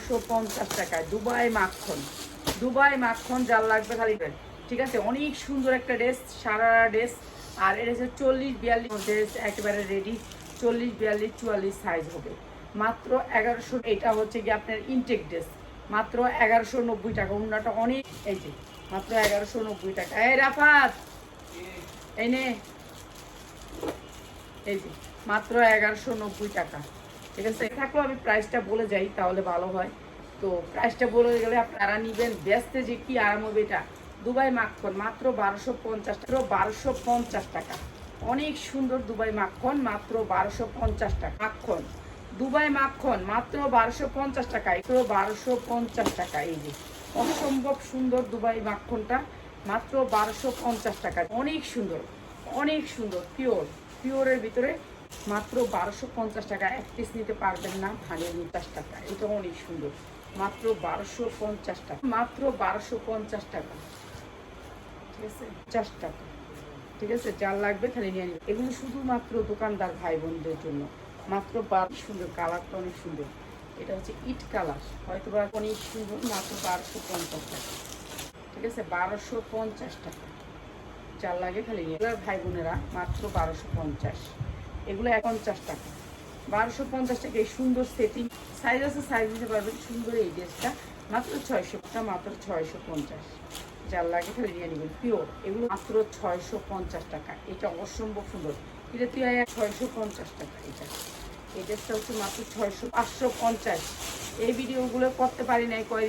বারোশো পঞ্চাশ টাকায়। দুবাই মাখন। দুবাই মাখন যার লাগবে খালি ঠিক আছে? অনেক সুন্দর একটা ড্রেস, সারা ড্রেস। আর এটা হচ্ছে চল্লিশ, বিয়াল্লিশ ড্রেস, একেবারে রেডি চল্লিশ, বিয়াল্লিশ, চুয়াল্লিশ সাইজ হবে। মাত্র এগারোশো, এটা হচ্ছে কি আপনার ইনটেক ড্রেস মাত্র এগারোশো নব্বই টাকা। অন্যটা অনেক, এই যে, মাত্র এগারোশো নব্বই টাকা। এই রাফাত! এই নে। এই যে, মাত্র এগারোশো নব্বই টাকা। ঠিক আছে থাকলেও আমি প্রাইসটা বলে যাই, তাহলে ভালো হয়। তো প্রাইসটা বলে গেলে আপনারা নিবেন। ব্যস্তে যে কি আরাম হবে এটা। দুবাই মাখন, মাত্র বারোশো পঞ্চাশ টাকা। বারোশো পঞ্চাশ টাকা। অনেক সুন্দর দুবাই মাখন, মাত্র বারোশো পঞ্চাশ টাকা। মাখন। দুবাই মাখন, মাত্র বারোশো পঞ্চাশ টাকা। মাত্র বারোশো পঞ্চাশ টাকা এই যে। অসম্ভব সুন্দর দুবাই মাখনটা। মাত্র বারোশো পঞ্চাশ টাকা। অনেক সুন্দর। অনেক সুন্দর। পিওর। পিওরের ভিতরে মাত্র বারোশো পঞ্চাশ টাকা এক পিস নিতে পারবেন না ভাঙে পঞ্চাশ টাকা। এটা অনেক সুন্দর। মাত্র বারোশো পঞ্চাশ টাকা। মাত্র বারোশো পঞ্চাশ টাকা। ঠিক আছে? পঞ্চাশ টাকা। ঠিক আছে? যার লাগবে খালি নিয়ে নিবে এগুলো শুধুমাত্র দোকানদার ভাই বোনদের জন্য। মাত্র বারো সুন্দর। কালারটা অনেক সুন্দর। এটা হচ্ছে ইট কালার। হয়তো বা অনেক সুন্দর। মাত্র বারোশো পঞ্চাশ টাকা। ঠিক আছে? বারোশো পঞ্চাশ টাকা। চার লাগে খালি নিয়ে ভাই বোনেরা মাত্র বারোশো পঞ্চাশ। এগুলো পঞ্চাশ টাকা। বারোশো পঞ্চাশ টাকা এই সুন্দর সেটিং সাইজ আছে সাইজ দিতে পারবেন সুন্দর এই ড্রেসটা মাত্র ছয়শো টাকা মাত্র ছয়শো পঞ্চাশ। যার লাগে খালি নিয়ে নেবেন। পিওর এগুলো মাত্র ছয়শো পঞ্চাশ টাকা। এটা অসম্ভব সুন্দর। এটা তুই ছয়শো পঞ্চাশ টাকা এটা। এই ড্রেসটা হচ্ছে মাত্র ছয়শো, পাঁচশো পঞ্চাশ। এই ভিডিওগুলো করতে পারি নাই কয়েকদিন